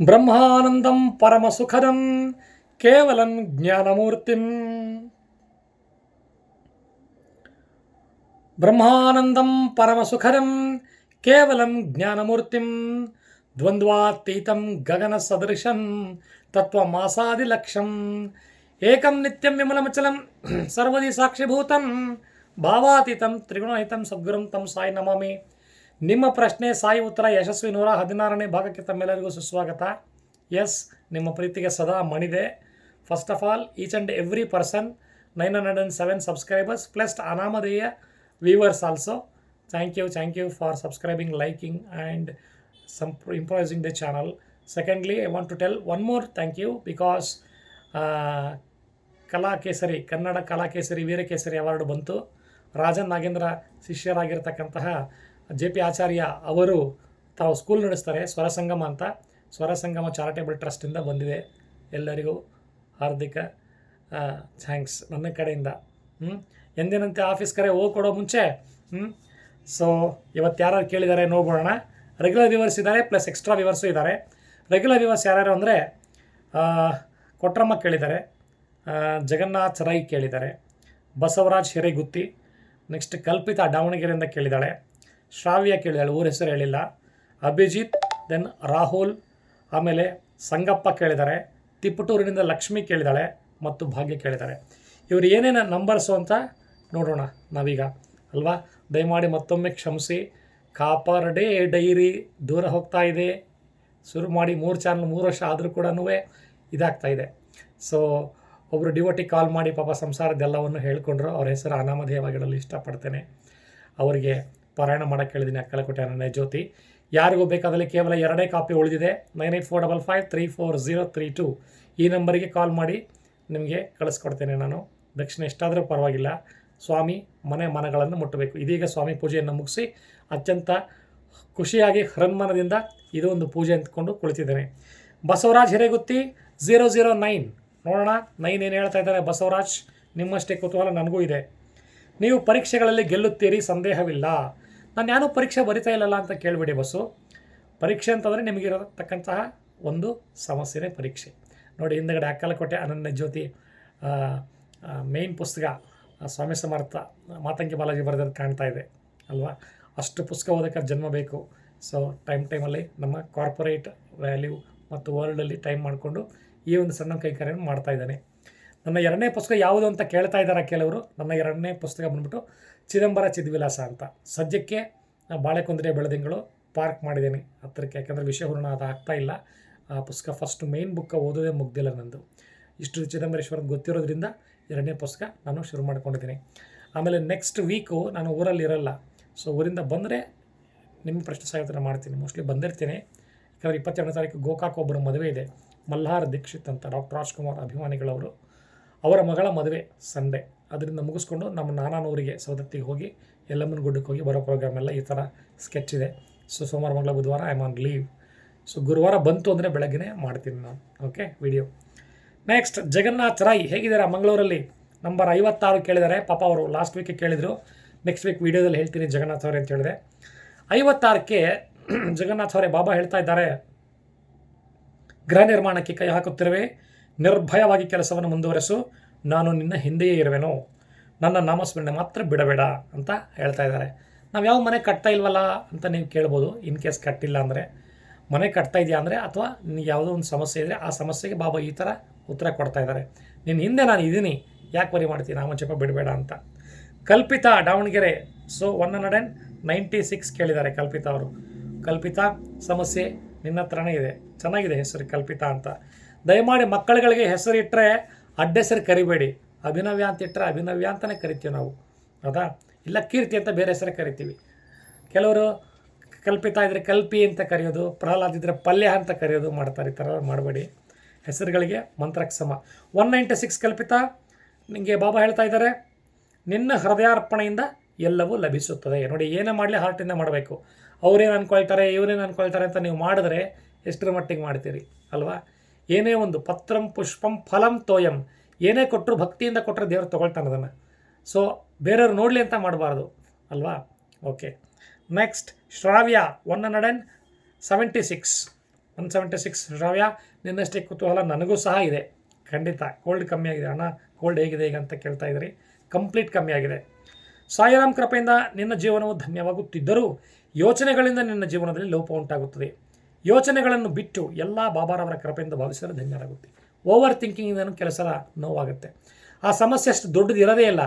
బ్రహ్మానందం పరమసుఖదం కేవలం జ్ఞానమూర్తిం. బ్రహ్మానందం పరమసుఖరం కేవలం జ్ఞానమూర్తిం. ద్వంద్వాతీతం గగన సదృశం తత్వమాసాదిలక్ష్యం ఏకం నిత్యం విమలమచలం సర్వది సాక్షిభూతం. భావాతీతం త్రిగుణహితం సద్గురం తం సాయి నమామి. ನಿಮ್ಮ ಪ್ರಶ್ನೆ ಸಾಯಿ ಉತ್ತರ ಯಶಸ್ವಿ ನೂರ ಹದಿನಾರನೇ ಭಾಗಕ್ಕೆ ತಮ್ಮೆಲ್ಲರಿಗೂ ಸುಸ್ವಾಗತ. ಎಸ್ ನಿಮ್ಮ ಪ್ರೀತಿಗೆ ಸದಾ ಮಣಿದೆ. First of all each and every person nine hundred and seven subscribers plus ಅನಾಮಧೇಯ viewers also thank you thank you for subscribing liking and some improving the channel secondly I want to tell one more thank you because Kala Kesari Kannada Kala Kesari Veerakesari award ಬಂತು. ರಾಜನ್ ನಾಗೇಂದ್ರ ಶಿಷ್ಯರಾಗಿರ್ತಕ್ಕಂತಹ J P Acharya ಅವರು ತಾವು school ನಡೆಸ್ತಾರೆ ಸ್ವರಸಂಗಮ ಅಂತ. ಸ್ವರಸಂಗಮ charitable ಟ್ರಸ್ಟಿಂದ ಬಂದಿದೆ ಎಲ್ಲರಿಗೂ ಹಾರ್ದಿಕ thanks ನನ್ನ ಕಡೆಯಿಂದ. ಹ್ಞೂ ಎಂದಿನಂತೆ ಆಫೀಸ್ ಕರೆ ಹೋಗಿ ಕೊಡೋ ಮುಂಚೆ ಹ್ಞೂ ಸೊ ಇವತ್ತು ಯಾರು ಕೇಳಿದ್ದಾರೆ ನೋಡ್ಬೋಣ ರೆಗ್ಯುಲರ್ ವಿವರ್ಸ್ ಇದ್ದಾರೆ ಪ್ಲಸ್ ಎಕ್ಸ್ಟ್ರಾ ವ್ಯೂವರ್ಸು ಇದ್ದಾರೆ ರೆಗ್ಯುಲರ್ ವಿವರ್ಸ್ ಯಾರ್ಯಾರು ಅಂದರೆ ಕೊಟ್ರಮ್ಮ ಕೇಳಿದ್ದಾರೆ ಜಗನ್ನಾಥ್ ರೈ ಕೇಳಿದ್ದಾರೆ ಬಸವರಾಜ್ ಹಿರೇಗುತ್ತಿ ನೆಕ್ಸ್ಟ್ ಕಲ್ಪಿತಾ ದಾವಣಗೆರೆಯಿಂದ ಕೇಳಿದ್ದಾಳೆ ಶ್ರಾವ್ಯ ಕೇಳಿದಾಳೆ ಊರ ಹೆಸರು ಹೇಳಿಲ್ಲ. ಅಭಿಜಿತ್ ದೆನ್ ರಾಹುಲ್, ಆಮೇಲೆ ಸಂಗಪ್ಪ ಕೇಳಿದ್ದಾರೆ. ತಿಪ್ಪಟೂರಿನಿಂದ ಲಕ್ಷ್ಮಿ ಕೇಳಿದಾಳೆ ಮತ್ತು ಭಾಗ್ಯ ಕೇಳಿದ್ದಾರೆ. ಇವರು ಏನೇನು ನಂಬರ್ಸು ಅಂತ ನೋಡೋಣ ನಾವೀಗ, ಅಲ್ವಾ? ದಯಮಾಡಿ ಮತ್ತೊಮ್ಮೆ ಕ್ಷಮಿಸಿ. ಕಾಪರ್ ಡೇ ಡೈರಿ ದೂರ ಹೋಗ್ತಾ ಇದೆ. ಶುರು ಮಾಡಿ ಮೂರು ಚಾನಲ್ ಮೂರು ವರ್ಷ ಆದರೂ ಕೂಡ ಇದಾಗ್ತಾ ಇದೆ. ಸೊ ಒಬ್ಬರು ಡಿವೋಟಿ ಕಾಲ್ ಮಾಡಿ ಪಾಪ ಸಂಸಾರದ್ದೆಲ್ಲವನ್ನು ಹೇಳ್ಕೊಂಡ್ರು. ಅವ್ರ ಹೆಸರು ಅನಾಮಧೇಯವಾಗಿಡಲು ಇಷ್ಟಪಡ್ತೇನೆ. ಅವರಿಗೆ ಪಾರಾಯಣ ಮಾಡೋಕ್ಕೆ ಹೇಳಿದ್ದೀನಿ ಅಕ್ಕಲಕೋಟೆ ನನ್ನ ಜ್ಯೋತಿ. ಯಾರಿಗೂ ಬೇಕಾದಲ್ಲಿ ಕೇವಲ ಎರಡೇ ಕಾಪಿ ಉಳಿದಿದೆ. Nine eight four double five three four zero three two. ಈ ನಂಬರಿಗೆ ಕಾಲ್ ಮಾಡಿ ನಿಮಗೆ ಕಳಿಸ್ಕೊಡ್ತೇನೆ ನಾನು. ದಕ್ಷಿಣ ಎಷ್ಟಾದರೂ ಪರವಾಗಿಲ್ಲ. ಸ್ವಾಮಿ ಮನೆ ಮನಗಳನ್ನು ಮುಟ್ಟಬೇಕು. ಇದೀಗ ಸ್ವಾಮಿ ಪೂಜೆಯನ್ನು ಮುಗಿಸಿ ಅತ್ಯಂತ ಖುಷಿಯಾಗಿ ಹೃನ್ಮನದಿಂದ ಇದು ಒಂದು ಪೂಜೆ ಅಂತಕೊಂಡು ಕುಳಿತಿದ್ದೇನೆ. Basavaraj Hiregutti zero zero nine. ನೋಡೋಣ, ನೈನ್ ಏನು ಹೇಳ್ತಾ ಇದ್ದಾರೆ ಬಸವರಾಜ್, ನಿಮ್ಮಷ್ಟೇ ಕುತೂಹಲ ನನಗೂ ಇದೆ. ನೀವು ಪರೀಕ್ಷೆಗಳಲ್ಲಿ ಗೆಲ್ಲುತ್ತೀರಿ, ಸಂದೇಹವಿಲ್ಲ. ನಾನು ಯಾರೂ ಪರೀಕ್ಷೆ ಬರಿತಾ ಇಲ್ಲಲ್ಲ ಅಂತ ಕೇಳಿಬಿಡಿ ಬಸ್ಸು. ಪರೀಕ್ಷೆ ಅಂತಂದರೆ ನಿಮಗಿರತಕ್ಕಂತಹ ಒಂದು ಸಮಸ್ಯೆನೇ ಪರೀಕ್ಷೆ. ನೋಡಿ, ಹಿಂದಗಡೆ ಅಕ್ಕಲಕೋಟೆ ಅನನ್ಯ ಜ್ಯೋತಿ ಮೇನ್ ಪುಸ್ತಕ ಸ್ವಾಮಿ ಸಮರ್ಥ, ಮಾತಂಗಿ ಬಾಲಾಜಿ ಬರೆದದ್ದು ಕಾಣ್ತಾ ಇದೆ, ಅಲ್ವಾ? ಅಷ್ಟು ಪುಸ್ತಕ ಓದೋಕ್ಕೆ ಜನ್ಮ ಬೇಕು. ಸೊ ಟೈಮ್ ಟೈಮಲ್ಲಿ ನಮ್ಮ ಕಾರ್ಪೊರೇಟ್ ವ್ಯಾಲ್ಯೂ ಮತ್ತು ವರ್ಲ್ಡಲ್ಲಿ ಟೈಮ್ ಮಾಡಿಕೊಂಡು ಈ ಒಂದು ಸಣ್ಣ ಕೈಕಾರ್ಯವನ್ನು ಮಾಡ್ತಾ ಇದ್ದಾನೆ. ನನ್ನ ಎರಡನೇ ಪುಸ್ತಕ ಯಾವುದು ಅಂತ ಕೇಳ್ತಾ ಇದ್ದಾರೆ ಕೆಲವರು? ನನ್ನ ಎರಡನೇ ಪುಸ್ತಕ ಬಂದ್ಬಿಟ್ಟು ಚಿದಂಬರ ಚಿದ್ವಿಲಾಸ ಅಂತ. ಸದ್ಯಕ್ಕೆ ಬಾಳೆಕುಂದ್ರೆ ಬೆಳದಿಂಗಳು ಪಾರ್ಕ್ ಮಾಡಿದ್ದೀನಿ. ಹತ್ತಿರಕ್ಕೆ ಯಾಕಂದರೆ ವಿಷಯ ಅದು ಆಗ್ತಾ ಇಲ್ಲ. ಆ ಪುಸ್ತಕ ಫಸ್ಟ್ ಮೇನ್ ಬುಕ್ಕ ಓದೋದೇ ಮುಗ್ದಿಲ್ಲ ನಂದು. ಇಷ್ಟು ಚಿದಂಬರೇಶ್ವರ ಗೊತ್ತಿರೋದ್ರಿಂದ ಎರಡನೇ ಪುಸ್ತಕ ನಾನು ಶುರು ಮಾಡ್ಕೊಂಡಿದ್ದೀನಿ. ಆಮೇಲೆ ನೆಕ್ಸ್ಟ್ ವೀಕು ನಾನು ಊರಲ್ಲಿ ಇರಲ್ಲ. ಸೊ ಊರಿಂದ ಬಂದರೆ ನಿಮ್ಮ ಪ್ರಶ್ನೆ ಸಾಹಿತ್ಯ ಮಾಡ್ತೀನಿ. ಮೋಸ್ಟ್ಲಿ ಬಂದಿರ್ತೀನಿ. ಯಾಕಂದರೆ ಇಪ್ಪತ್ತೆರಡನೇ ತಾರೀಕು ಗೋಕಾಕ್ ಒಬ್ಬರ ಮದುವೆ ಇದೆ. ಮಲ್ಹಾರ್ ದೀಕ್ಷಿತ್ ಅಂತ ಡಾಕ್ಟರ್ ರಾಜ್ಕುಮಾರ್ ಅಭಿಮಾನಿಗಳವರು. ಅವರ ಮಗಳ ಮದುವೆ ಸಂಡೇ. ಅದರಿಂದ ಮುಗಿಸ್ಕೊಂಡು ನಮ್ಮ ನಾನಾನೂರಿಗೆ ಸವದತ್ತಿಗೆ ಹೋಗಿ ಯಲ್ಲಮ್ಮನ ಗುಡ್ಡಕ್ಕೆ ಹೋಗಿ ಬರೋ ಪ್ರೋಗ್ರಾಮ್ ಎಲ್ಲ ಈ ಥರ ಸ್ಕೆಚ್ ಇದೆ. ಸೊ ಸೋಮವಾರ ಮಂಗಳ ಬುಧವಾರ I am on leave so ಗುರುವಾರ ಬಂತು ಅಂದರೆ ಬೆಳಗ್ಗೆ ಮಾಡ್ತೀನಿ ನಾನು. Okay video next Jagannath Rai ಹೇಗಿದ್ದಾರೆ ಮಂಗಳೂರಲ್ಲಿ? ನಂಬರ್ ಐವತ್ತಾರು ಕೇಳಿದ್ದಾರೆ. ಪಾಪ ಅವರು ಲಾಸ್ಟ್ ವೀಕ್ ಕೇಳಿದರು. ನೆಕ್ಸ್ಟ್ ವೀಕ್ ವೀಡಿಯೋದಲ್ಲಿ ಹೇಳ್ತೀನಿ ಜಗನ್ನಾಥ್ ಅವರೇ ಅಂತ ಹೇಳಿದೆ. ಐವತ್ತಾರಕ್ಕೆ ಜಗನ್ನಾಥ್ ಅವರೇ ಬಾಬಾ ಹೇಳ್ತಾ ಇದ್ದಾರೆ. ಗೃಹ ನಿರ್ಮಾಣಕ್ಕೆ ಕೈ ಹಾಕುತ್ತಿರುವೆ. ನಿರ್ಭಯವಾಗಿ ಕೆಲಸವನ್ನು ಮುಂದುವರೆಸು. ನಾನು ನಿನ್ನ ಹಿಂದೆಯೇ ಇರುವೆನು. ನನ್ನ ನಾಮಸ್ಮರಣೆ ಮಾತ್ರ ಬಿಡಬೇಡ ಅಂತ ಹೇಳ್ತಾ ಇದ್ದಾರೆ. ನಾವು ಯಾವ ಮನೆ ಕಟ್ತಾ ಇಲ್ವಲ್ಲ ಅಂತ ನೀವು ಕೇಳ್ಬೋದು. ಇನ್ ಕೇಸ್ ಕಟ್ಟಿಲ್ಲ ಅಂದರೆ. ಮನೆ ಕಟ್ತಾ ಇದೆಯಾ ಅಂದರೆ ಅಥವಾ ನಿನಗೆ ಯಾವುದೋ ಒಂದು ಸಮಸ್ಯೆ ಇದ್ದರೆ ಆ ಸಮಸ್ಯೆಗೆ ಬಾಬಾ ಈ ಥರ ಉತ್ತರ ಕೊಡ್ತಾ ಇದ್ದಾರೆ. ನಿನ್ನ ಹಿಂದೆ ನಾನು ಇದ್ದೀನಿ ಯಾಕೆ ವರಿ ಮಾಡ್ತೀನಿ ನಾಮಂಚಪ ಬಿಡಬೇಡ ಅಂತ. Kalpita Davanagere. So one hundred and ninety six ಕೇಳಿದ್ದಾರೆ ಕಲ್ಪಿತಾ ಅವರು. ಕಲ್ಪಿತಾ, ಸಮಸ್ಯೆ ನಿನ್ನ ಹತ್ರನೇ ಇದೆ. ಚೆನ್ನಾಗಿದೆ ಹೆಸರು ಕಲ್ಪಿತಾ ಅಂತ. ದಯಮಾಡಿ ಮಕ್ಕಳುಗಳಿಗೆ ಹೆಸರಿಟ್ಟರೆ ಅಡ್ಡೆಸರು ಕರಿಬೇಡಿ. ಅಭಿನವ್ಯ ಅಂತ ಇಟ್ಟರೆ ಅಭಿನವ್ಯ ಅಂತಲೇ ಕರಿತೀವಿ ನಾವು. ಹೌದಾ? ಇಲ್ಲ ಕೀರ್ತಿ ಅಂತ ಬೇರೆ ಹೆಸರು ಕರಿತೀವಿ. ಕೆಲವರು ಕಲ್ಪಿತಾ ಇದ್ದರೆ ಕಲ್ಪಿ ಅಂತ ಕರೆಯೋದು, ಪ್ರಹ್ಲಾದ್ ಇದ್ದರೆ ಪಲ್ಯ ಅಂತ ಕರೆಯೋದು ಮಾಡ್ತಾರೆ, ಈ ಥರ ಮಾಡಬೇಡಿ. ಹೆಸರುಗಳಿಗೆ ಮಂತ್ರಕ್ಕೆ ಸಮ ಒನ್ ನೈಂಟಿ ಸಿಕ್ಸ್ ಕಲ್ಪಿತಾ ನಿಮಗೆ ಬಾಬಾ ಹೇಳ್ತಾ ಇದ್ದಾರೆ, ನಿನ್ನ ಹೃದಯಾರ್ಪಣೆಯಿಂದ ಎಲ್ಲವೂ ಲಭಿಸುತ್ತದೆ. ನೋಡಿ, ಏನೇ ಮಾಡಲಿ ಹಾರ್ಟಿಂದ ಮಾಡಬೇಕು. ಅವರೇನು ಅಂದ್ಕೊಳ್ತಾರೆ ಇವರೇನು ಅಂದ್ಕೊಳ್ತಾರೆ ಅಂತ ನೀವು ಮಾಡಿದ್ರೆ ಎಷ್ಟರ ಮಟ್ಟಿಗೆ ಮಾಡ್ತೀರಿ, ಅಲ್ವಾ? ಏನೇ ಒಂದು ಪತ್ರಂ ಪುಷ್ಪಂ ಫಲಂ ತೋಯಂ, ಏನೇ ಕೊಟ್ಟರು ಭಕ್ತಿಯಿಂದ ಕೊಟ್ಟರೆ ದೇವರು ತೊಗೊಳ್ತಾನೆ ಅದನ್ನು. ಸೊ ಬೇರೆಯವ್ರು ನೋಡಲಿ ಅಂತ ಮಾಡಬಾರ್ದು, ಅಲ್ವಾ? Okay next Shravya one hundred and seventy six one seventy six Shravya, ನಿನ್ನಷ್ಟೇ ಕುತೂಹಲ ನನಗೂ ಸಹ ಇದೆ. ಖಂಡಿತ ಕೋಲ್ಡ್ ಕಮ್ಮಿ ಆಗಿದೆ ಅಣ್ಣ. ಕೋಲ್ಡ್ ಹೇಗಿದೆ ಈಗ ಅಂತ ಕೇಳ್ತಾ ಇದ್ರಿ. ಕಂಪ್ಲೀಟ್ ಕಮ್ಮಿ ಆಗಿದೆ. ಸಾಯಿರಾಮ್ ಕೃಪೆಯಿಂದ ನಿನ್ನ ಜೀವನವು ಧನ್ಯವಾಗುತ್ತಿದ್ದರೂ ಯೋಚನೆಗಳಿಂದ ನಿನ್ನ ಜೀವನದಲ್ಲಿ ಲೋಪ ಉಂಟಾಗುತ್ತದೆ. ಯೋಚನೆಗಳನ್ನು ಬಿಟ್ಟು ಎಲ್ಲ ಬಾಬಾರವರ ಕೃಪೆಯಿಂದ ಭಾವಿಸಿದರೆ ಧನ್ಯರಾಗುತ್ತೆ. ಓವರ್ ಥಿಂಕಿಂಗಿಂದನೂ ಕೆಲಸ ನೋವಾಗುತ್ತೆ. ಆ ಸಮಸ್ಯೆ ಅಷ್ಟು ದೊಡ್ಡದು ಇರೋದೇ ಇಲ್ಲ.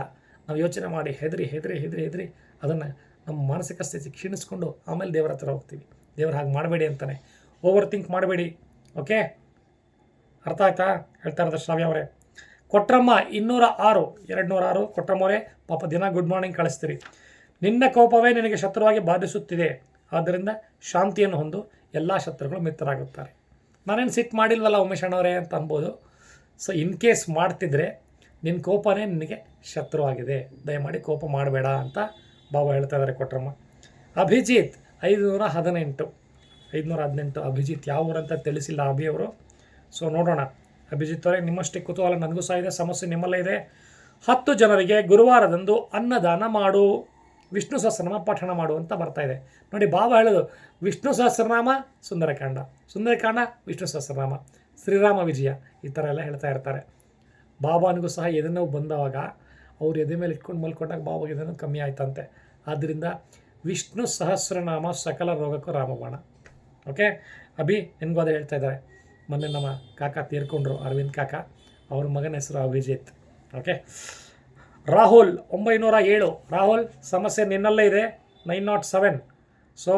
ನಾವು ಯೋಚನೆ ಮಾಡಿ ಹೆದರಿ ಹೆದರಿ ಹೆದರಿ ಹೆದರಿ ಅದನ್ನು ನಮ್ಮ ಮಾನಸಿಕ ಸ್ಥಿತಿ ಕ್ಷೀಣಿಸ್ಕೊಂಡು ಆಮೇಲೆ ದೇವರ ಹತ್ರ ಹೋಗ್ತೀವಿ. ದೇವ್ರು ಹಾಗೆ ಮಾಡಬೇಡಿ ಅಂತಾನೆ. ಓವರ್ ಥಿಂಕ್ ಮಾಡಬೇಡಿ. ಓಕೆ ಅರ್ಥ ಆಯ್ತಾ? ಹೇಳ್ತಾ ಇರೋದು ಶ್ರಾವ್ಯ ಅವರೇ. ಕೊಟ್ರಮ್ಮ ಇನ್ನೂರ ಆರು ಎರಡು ನೂರ ಆರು. ಕೊಟ್ರಮ್ಮವರೇ, ಪಾಪ ದಿನ ಗುಡ್ ಮಾರ್ನಿಂಗ್ ಕಳಿಸ್ತೀರಿ. ನಿನ್ನ ಕೋಪವೇ ನಿನಗೆ ಶತ್ರುವಾಗಿ ಬಾಧಿಸುತ್ತಿದೆ. ಆದ್ದರಿಂದ ಶಾಂತಿಯನ್ನು ಹೊಂದು ಎಲ್ಲ ಶತ್ರುಗಳು ಮಿತ್ರರಾಗುತ್ತಾರೆ. ನಾನೇನು ಸಿಟ್ಟು ಮಾಡಿಲ್ವಲ್ಲ ಉಮೇಶ್ ಅಣ್ಣವರೇ ಅಂತ ಅನ್ಬೋದು. ಸೊ ಇನ್ ಕೇಸ್ ಮಾಡ್ತಿದ್ರೆ ನಿನ್ನ ಕೋಪನೇ ನಿನಗೆ ಶತ್ರುವಾಗಿದೆ ದಯಮಾಡಿ ಕೋಪ ಮಾಡಬೇಡ ಅಂತ ಬಾಬಾ ಹೇಳ್ತಾ ಇದ್ದಾರೆ ಕೊಟ್ರಮ್ಮ. ಅಭಿಜಿತ್, ಐದುನೂರ ಹದಿನೆಂಟು. ಐದುನೂರ ಹದಿನೆಂಟು ಅಭಿಜಿತ್ ಯಾವ ಊರಂತ ತಿಳಿಸಿಲ್ಲ ಅಭಿ ಅವರು. ಸೊ ನೋಡೋಣ. ಅಭಿಜಿತ್ ಅವರೇ, ನಿಮ್ಮಷ್ಟೇ ಕುತೂಹಲ, ನನಗೂ ಸಹ ಇದೆ, ಸಮಸ್ಯೆ ನಿಮ್ಮಲ್ಲೇ ಇದೆ. ಹತ್ತು ಜನರಿಗೆ ಗುರುವಾರದಂದು ಅನ್ನದಾನ ಮಾಡು. ವಿಷ್ಣು ಸಹಸ್ರನಾಮ ಪಠಣ ಮಾಡು ಬರ್ತಾ ಇದೆ. ನೋಡಿ ಬಾಬಾ ಹೇಳೋದು, ವಿಷ್ಣು ಸಹಸ್ರನಾಮ, ಸುಂದರಕಾಂಡ. ಸುಂದರಕಾಂಡ, ವಿಷ್ಣು ಸಹಸ್ರನಾಮ. ಶ್ರೀರಾಮ ವಿಜಯ, ಈ ಥರ ಎಲ್ಲ ಹೇಳ್ತಾ ಇರ್ತಾರೆ. ಬಾಬಾನಿಗೂ ಸಹ ಎದೆನೋವು ಬಂದವಾಗ ಅವ್ರು ಎದೆ ಮೇಲೆ ಇಟ್ಕೊಂಡು ಮಲ್ಕೊಂಡಾಗ ಬಾಬಾಗೆ ಇದನ್ನು ಕಮ್ಮಿ ಆಯ್ತಂತೆ. ಆದ್ದರಿಂದ ವಿಷ್ಣು ಸಹಸ್ರನಾಮ ಸಕಲ ರೋಗಕ್ಕೂ ರಾಮಬಾಣ. ಓಕೆ? ಅಭಿ ಅದೇ ಹೇಳ್ತಾ ಇದ್ದಾರೆ. ಮೊನ್ನೆ ನಮ್ಮ ಕಾಕ ತೀರ್ಕೊಂಡ್ರು, ಅರವಿಂದ್ ಕಾಕ. ಅವ್ರ ಮಗನ ಹೆಸರು ಅಭಿಜಿತ್. ಓಕೆ? ರಾಹುಲ್ ಒಂಬೈನೂರ ಏಳು. ರಾಹುಲ್, ಸಮಸ್ಯೆ ನಿನ್ನಲ್ಲೇ ಇದೆ. Nine not seven. ಸೊ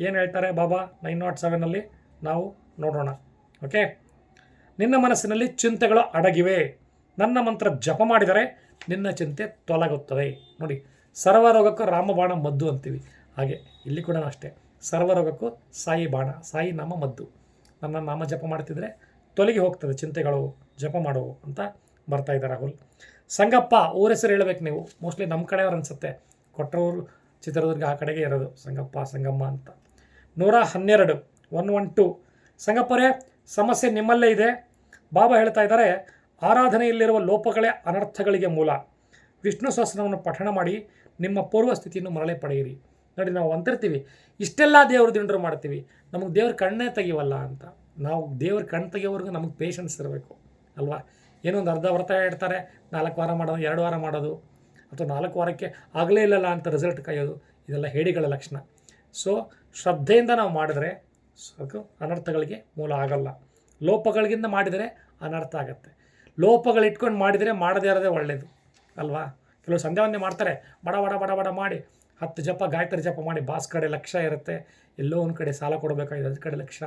ಏನು ಹೇಳ್ತಾರೆ ಬಾಬಾ? ನೈನ್ ನಾಟ್ ಸೆವೆನಲ್ಲಿ ನಾವು ನೋಡೋಣ. ಓಕೆ ನಿನ್ನ ಮನಸ್ಸಿನಲ್ಲಿ ಚಿಂತೆಗಳು ಅಡಗಿವೆ. ನನ್ನ ಮಂತ್ರ ಜಪ ಮಾಡಿದರೆ ನಿನ್ನ ಚಿಂತೆ ತೊಲಗುತ್ತದೆ ನೋಡಿ, ಸರ್ವರೋಗಕ್ಕೂ ರಾಮಬಾಣ ಮದ್ದು ಅಂತೀವಿ. ಹಾಗೆ, ಇಲ್ಲಿ ಕೂಡ ಅಷ್ಟೇ. ಸರ್ವರೋಗಕ್ಕೂ ಸಾಯಿ ಬಾಣ, ಸಾಯಿ ನಾಮ ಮದ್ದು. ನನ್ನ ನಾಮ ಜಪ ಮಾಡ್ತಿದ್ರೆ ತೊಲಗಿ ಹೋಗ್ತದೆ ಚಿಂತೆಗಳು. ಜಪ ಮಾಡುವು ಅಂತ ಬರ್ತಾ ಇದ್ದಾರೆ ರಾಹುಲ್. ಸಂಗಪ್ಪ, ಊರ ಹೆಸರು ಹೇಳ್ಬೇಕು ನೀವು. ಮೋಸ್ಟ್ಲಿ ನಮ್ಮ ಕಡೆಯವ್ರು ಅನಿಸುತ್ತೆ. ಕೊಟ್ಟರೂರು ಚಿತ್ರದುರ್ಗ ಆ ಕಡೆಗೆ ಇರೋದು. ಸಂಗಪ್ಪ, ಸಂಗಮ್ಮ ಅಂತ. ನೂರ ಹನ್ನೆರಡು, ಒನ್ ಒನ್ ಟು. ಸಂಗಪ್ಪರೇ, ಸಮಸ್ಯೆ ನಿಮ್ಮಲ್ಲೇ ಇದೆ. ಬಾಬಾ ಹೇಳ್ತಾ ಇದ್ದಾರೆ, ಆರಾಧನೆಯಲ್ಲಿರುವ ಲೋಪಗಳೇ ಅನರ್ಥಗಳಿಗೆ ಮೂಲ. ವಿಷ್ಣು ಸಹಸ್ರವನ್ನು ಪಠಣ ಮಾಡಿ ನಿಮ್ಮ ಪೂರ್ವ ಸ್ಥಿತಿಯನ್ನು ಮರಳೆ ಪಡೆಯಿರಿ. ನೋಡಿ, ನಾವು ಅಂತಿರ್ತೀವಿ. ಇಷ್ಟೆಲ್ಲ ದೇವ್ರ ದಿಂಡರು ಮಾಡ್ತೀವಿ. ನಮಗೆ ದೇವ್ರ ಕಣ್ಣೇ ತೆಗಿವಲ್ಲ ಅಂತ. ನಾವು ದೇವ್ರ ಕಣ್ಣು ತೆಗಿಯೋವರೆಗೂ ನಮಗೆ ಪೇಷನ್ಸ್ ಇರಬೇಕು. ಅಲ್ವಾ? ಏನೋ ಒಂದು ಅರ್ಧ ವ್ರತ ಇಡ್ತಾರೆ, ನಾಲ್ಕು ವಾರ ಮಾಡೋದು, ಎರಡು ವಾರ ಮಾಡೋದು, ಅಥವಾ ನಾಲ್ಕು ವಾರಕ್ಕೆ ಆಗಲೇ ಇಲ್ಲಲ್ಲ ಅಂತ ರಿಸಲ್ಟ್ ಕಾಯೋದು, ಇದೆಲ್ಲ ಹೇಡಿಗಳ ಲಕ್ಷಣ. ಸೊ ಶ್ರದ್ಧೆಯಿಂದ ನಾವು ಮಾಡಿದರೆ ಸಾಕು, ಅನರ್ಥಗಳಿಗೆ ಮೂಲ ಆಗಲ್ಲ. ಲೋಪಗಳಿಗಿಂತ ಮಾಡಿದರೆ ಅನರ್ಥ ಆಗುತ್ತೆ. ಲೋಪಗಳಿಟ್ಕೊಂಡು ಮಾಡಿದರೆ ಮಾಡದೇ ಇರೋದೇ ಒಳ್ಳೆಯದು ಅಲ್ವಾ? ಕೆಲವು ಸಂಧ್ಯಾವಂದನೆ ಮಾಡ್ತಾರೆ, ಬಡ ಬಡ ಬಡ ಬಡ ಮಾಡಿ, ಹತ್ತು ಜಪ, ಗಾಯತ್ರಿ ಜಪ ಮಾಡಿ, ಬಾಸ್ ಕಡೆ ಲಕ್ಷ ಇರುತ್ತೆ, ಎಲ್ಲೋ ಒಂದು ಕಡೆ ಸಾಲ ಕೊಡಬೇಕಾಗಿದೆ ಅದ್ರ ಕಡೆ ಲಕ್ಷ,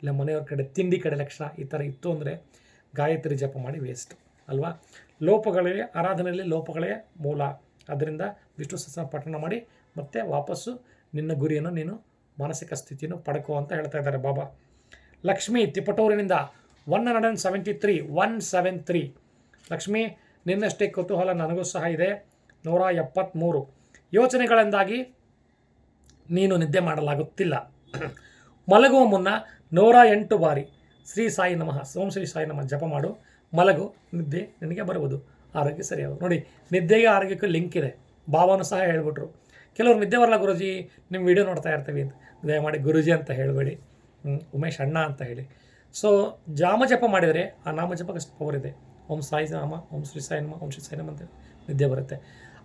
ಇಲ್ಲ ಮನೆಯವ್ರ ಕಡೆ ತಿಂಡಿ ಕಡೆ ಲಕ್ಷ, ಈ ಥರ ಇತ್ತು ಅಂದರೆ ಗಾಯತ್ರಿ ಜಪ ಮಾಡಿ ವೇಸ್ಟ್ ಅಲ್ವಾ? ಲೋಪಗಳಿಗೆ, ಆರಾಧನೆಯಲ್ಲಿ ಲೋಪಗಳೇ ಮೂಲ. ಅದರಿಂದ ವಿಷ್ಣು ಸಹಸ್ರ ಪಠಣ ಮಾಡಿ ಮತ್ತೆ ವಾಪಸ್ಸು ನಿನ್ನ ಗುರಿಯನ್ನು ನೀನು ಮಾನಸಿಕ ಸ್ಥಿತಿಯನ್ನು ಪಡ್ಕೋ ಅಂತ ಹೇಳ್ತಾ ಇದ್ದಾರೆ ಬಾಬಾ. Lakshmi ತಿಪಟೂರಿನಿಂದ one hundred and seventy three one seven three Lakshmi, ನಿನ್ನಷ್ಟೇ ಕುತೂಹಲ ನನಗೂ ಸಹ ಇದೆ. ನೂರ ಎಪ್ಪತ್ತ್ಮೂರು ಯೋಚನೆಗಳಿಂದಾಗಿ ನೀನು ನಿದ್ದೆ ಮಾಡಲಾಗುತ್ತಿಲ್ಲ. ಮಲಗುವ ಮುನ್ನ ನೂರ ಎಂಟು ಬಾರಿ ಶ್ರೀ ಸಾಯಿ ನಮಃ ಓಂ ಶ್ರೀ ಸಾಯಿ ನಮಃ ಜಪ ಮಾಡು, ಮಲಗು, ನಿದ್ದೆ ನಿನಗೆ ಬರುವುದು, ಆರೋಗ್ಯ ಸರಿಯಾಗ. ನೋಡಿ, ನಿದ್ದೆಗೆ ಆರೋಗ್ಯಕ್ಕೂ ಲಿಂಕ್ ಇದೆ. ಭಾವನೂ ಸಹ ಹೇಳ್ಬಿಟ್ರು. ಕೆಲವರು ನಿದ್ದೆ ಬರಲ್ಲ ಗುರುಜಿ ನಿಮ್ಮ ವಿಡಿಯೋ ನೋಡ್ತಾ ಇರ್ತೀವಿ ಅಂತ. ದಯಮಾಡಿ ಗುರುಜಿ ಅಂತ ಹೇಳಬೇಡಿ. ಉಮೇಶ್ ಅಣ್ಣ ಅಂತ ಹೇಳಿ. ಸೊ ಜಾಮ ಜಪ ಮಾಡಿದರೆ ಆ ನಾಮ ಜಪಕ್ಕೆ ಅಷ್ಟು ಪವರ್ ಇದೆ. ಓಂ ಸಾಯಿ ನಾಮ, ಓಂ ಶ್ರೀ ಸಾಯಿ ನಮ, ಓಂ ಶ್ರೀ ಸಾಯಿ ನಮ ಅಂತ ನಿದ್ದೆ ಬರುತ್ತೆ.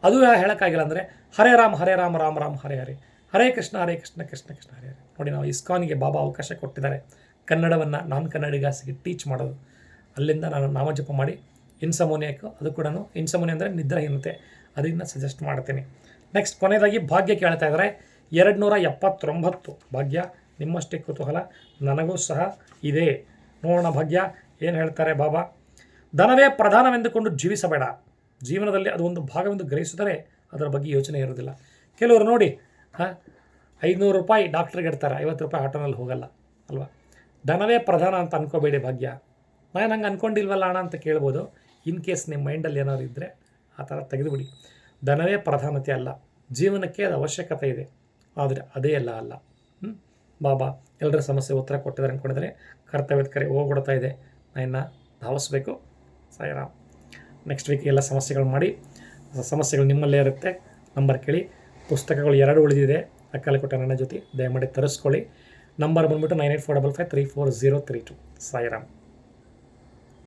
ಅದು ಹೇಳೋಕ್ಕಾಗಿಲ್ಲ ಅಂದರೆ ಹರೇ ರಾಮ್, ಹರೇ ರಾಮ, ರಾಮ್ ರಾಮ್, ಹರೇ ಹರೇ. ಹರೇ ಕೃಷ್ಣ ಹರೇ ಕೃಷ್ಣ ಕೃಷ್ಣ ಕೃಷ್ಣ, ಹರೇ ಹರೇ. ನೋಡಿ, ನಾವು ಇಸ್ಕಾನ್ಗೆ ಬಾಬಾ ಅವಕಾಶ ಕೊಟ್ಟಿದ್ದಾರೆ. ಕನ್ನಡವನ್ನು ನಾನ್ ಕನ್ನಡಿಗಾಸಿಗೆ ಟೀಚ್ ಮಾಡೋದು. ಅಲ್ಲಿಂದ ನಾನು ನಾಮಜಪ ಮಾಡಿ ಇನ್ಸಮೋನಿಯಕ್ಕೆ ಅದು ಕೂಡ ಇನ್ಸಮೋನಿಯ ಅಂದರೆ ನಿದ್ರಾಹೀನತೆ. ಅದನ್ನು ಸಜೆಸ್ಟ್ ಮಾಡ್ತೀನಿ. ನೆಕ್ಸ್ಟ್ ಕೊನೆಯದಾಗಿ ಭಾಗ್ಯ ಕೇಳ್ತಾ ಇದ್ದಾರೆ ಎರಡು ನೂರ ಎಪ್ಪತ್ತೊಂಬತ್ತು ಭಾಗ್ಯ, ನಿಮ್ಮಷ್ಟೇ ಕುತೂಹಲ, ನನಗೂ ಸಹ ಇದೆ. ನೋಡೋಣ ಭಾಗ್ಯ, ಏನು ಹೇಳ್ತಾರೆ ಬಾಬಾ? ಧನವೇ ಪ್ರಧಾನವೆಂದುಕೊಂಡು ಜೀವಿಸಬೇಡ. ಜೀವನದಲ್ಲಿ ಅದು ಒಂದು ಭಾಗವೆಂದು ಗ್ರಹಿಸಿದರೆ ಅದರ ಬಗ್ಗೆ ಯೋಚನೆ ಇರೋದಿಲ್ಲ ಕೆಲವರು ನೋಡಿ, ಹಾಂ, ಐದುನೂರು ರೂಪಾಯಿ ಡಾಕ್ಟ್ರಿಗೆ ಇಡ್ತಾರೆ. ಐವತ್ತು ರೂಪಾಯಿ ಆಟೋನಲ್ಲಿ ಹೋಗಲ್ಲ, ಅಲ್ವಾ? ಧನವೇ ಪ್ರಧಾನ ಅಂತ ಅನ್ಕೋಬೇಡಿ ಭಾಗ್ಯ. ನಾನು ಹಂಗೆ ಅನ್ಕೊಂಡಿಲ್ವಲ್ಲ ಅಣ್ಣ ಅಂತ ಕೇಳ್ಬೋದು. ಇನ್ ಕೇಸ್ ನಿಮ್ಮ ಮೈಂಡಲ್ಲಿ ಏನಾದ್ರು ಇದ್ದರೆ ಆ ಥರ ತೆಗೆದುಬಿಡಿ. ಧನವೇ ಪ್ರಧಾನತೆ ಅಲ್ಲ. ಜೀವನಕ್ಕೆ ಅದು ಅವಶ್ಯಕತೆ ಇದೆ. ಆದರೆ ಅದೇ ಎಲ್ಲ ಅಲ್ಲ. ಹ್ಞೂ ಬಾಬಾ ಎಲ್ಲರ ಸಮಸ್ಯೆ ಉತ್ತರ ಕೊಟ್ಟಿದ್ದಾರೆ ಅಂದ್ಕೊಂಡಿದ್ರೆ ಕರ್ತವ್ಯದ ಕರೆ ಹೋಗ್ಬಿಡ್ತಾ ಇದೆ. ನಾನು ಧಾವಿಸ್ಬೇಕು. ಸಾಯಿರಾಮ್. ನೆಕ್ಸ್ಟ್ ವೀಕ್ ಎಲ್ಲ ಸಮಸ್ಯೆಗಳು ಮಾಡಿ. ಸಮಸ್ಯೆಗಳು ನಿಮ್ಮಲ್ಲೇ ಇರುತ್ತೆ. ನಂಬರ್ ಕೇಳಿ. ಪುಸ್ತಕಗಳು ಎರಡು ಉಳಿದಿದೆ. ಅಕ್ಕಲೆ ಕೊಟ್ಟ ನನ್ನ ಜೊತೆ ದಯಮಾಡಿ ತರಿಸ್ಕೊಳ್ಳಿ. ನಂಬರ್ ಬಂದ್ಬಿಟ್ಟು nine eight four double five three four zero three two. Sairam.